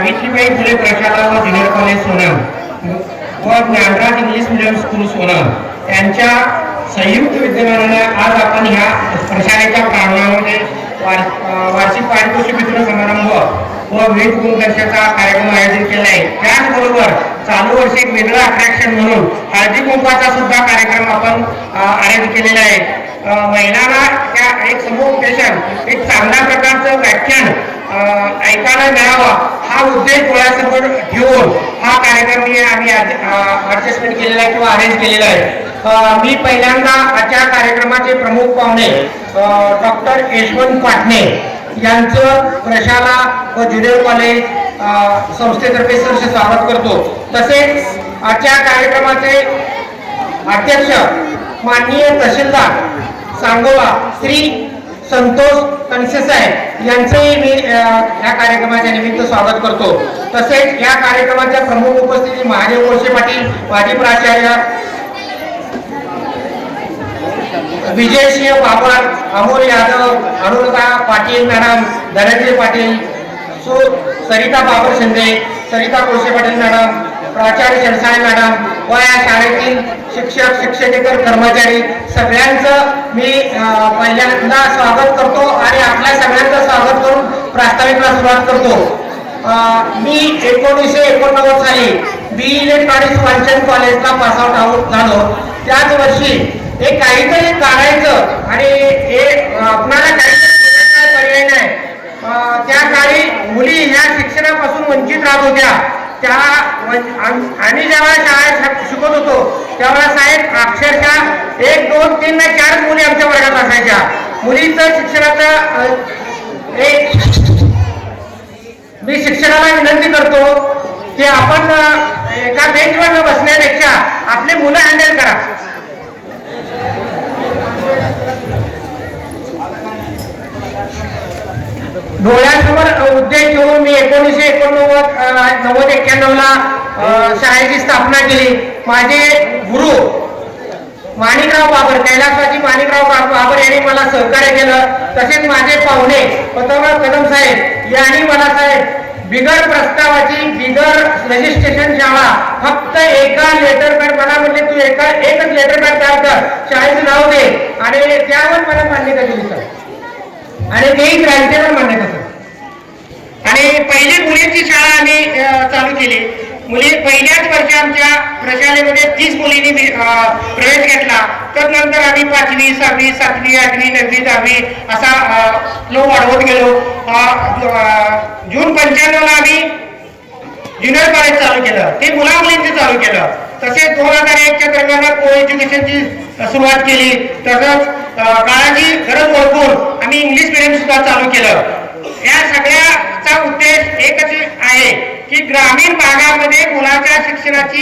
सावित्रीबाई फुले प्रशाला व junior college Sonam व Dnyanraj English medium school Sonam यांच्या संयुक्त विद्यमानानं आज आपण ह्या प्रशालेच्या प्रांगणामध्ये वार- वार्षिक पारितोषिक वितरण समारंभ व विविध गुणदर्शनाचा कार्यक्रम आयोजित केला आहे त्याचबरोबर चालू वर्षी एक वेगळं अट्रॅक्शन म्हणून हळदी कुंकवाचा सुद्धा कार्यक्रम आपण आयोजित केलेला आहे. महिलांना त्या एक समुपदेशन एक चांगल्या प्रकारचं व्याख्यान ऐकायला मिळावा. हा उद्देश डोळ्यासमोर घेऊन हा कार्यक्रम मी आम्ही ऍडजस्टमेंट केलेला आहे किंवा अरेंज केलेला आहे. मी पहिल्यांदा आजच्या कार्यक्रमाचे प्रमुख पाहुणे डॉक्टर यशवंत पाटणे यांचं प्रशाला व ज्युनियर कॉलेज अं, संस्थेतर्फे सहर्ष स्वागत करतो. तसेच आजच्या कार्यक्रमाचे अध्यक्ष माननीय तहसीलदार सांगोला श्री संतोष कणसे साहेब यांचंही मी या कार्यक्रमाच्या निमित्त स्वागत करतो. तसेच या कार्यक्रमाच्या प्रमुख उपस्थिती महादेव कोळसे पाटील वाटी प्राचार्य विजयसिंह बाबर अमोल यादव अनुराधा पाटील मॅडम धनंजय पाटील सु सरिता बाबर शिंदे सरिता कोळसे पाटील मॅडम प्राचार्य शिरसाळे मॅडम व या शाळेतील शिक्षक शिक्षकेतर कर्मचारी सगळ्यांचं मी अं, पहिल्यांदा स्वागत करतो आणि आपल्या सगळ्यांचं स्वागत करून प्रास्ताविकला सुरुवात करतो. मी एकोणीसशे एकोणनव्वद साली बी इलेक्ट्रॉनिक्स वांचन कॉलेजला पास आउट आऊट झालो. त्याच वर्षी हे काहीतरी काढायचं आणि हे आपणाला काहीतरी पर्याय नाही. त्या काळी मुली ह्या शिक्षणापासून वंचित राहत होत्या. त्या आम्ही जेव्हा शाळेत शिकत होतो तेव्हा साहेब अक्षरशः एक दोन तीन ना चार मुली आमच्या वर्गात असायच्या. मुलीचं शिक्षणाचं एक मी शिक्षकाला विनंती करतो की आपण एका बेंचवर न बसण्यापेक्षा आपली मुलं हँडल करा डोळ्यासमोर उद्देश ठेवून मी एकोणीसशे एकोणनव्वद नव्वद एक्क्याण्णवला ला शाळेची स्थापना केली. माझे गुरु माणिकराव बाबर कैलासवाजी माणिकराव बाबर यांनी मला सहकार्य केलं. तसेच माझे पाहुणे पतंगराव कदम साहेब यांनी मला साहेब बिगर प्रस्तावाची बिगर रजिस्ट्रेशन शाळा फक्त एका लेटर पॅड मला म्हणजे तू एका एकच लेटर पॅड तयार कर. शाळेचं नाव दे. आणि त्यावर मला मान्यता दिली सर आणि तेही ग्रांटेवर मान्यता सर म्हणजे पहिली मुलींची शाळा आम्ही चालू केली. मुली पहिल्याच वर्षी आमच्या प्रशालेमध्ये तीस मुलींनी प्रवेश घेतला. तर नंतर आम्ही पाचवी सहावी सातवी आठवी नववी दहावी असा लो वाढवत गेलो. जून पंच्याण्णवला आम्ही ज्युनियर कॉलेज चालू केलं. ते मुला मुलींचं चालू केलं. तसेच दोन हजार एकच्या दरम्यान को एज्युकेशनची सुरुवात केली. तसंच काळाची गरज ओळखून आम्ही इंग्लिश मिडियम सुद्धा चालू केलं या सगळ्याचा उद्देश एकच आहे की ग्रामीण भागामध्ये मुलाच्या शिक्षणाची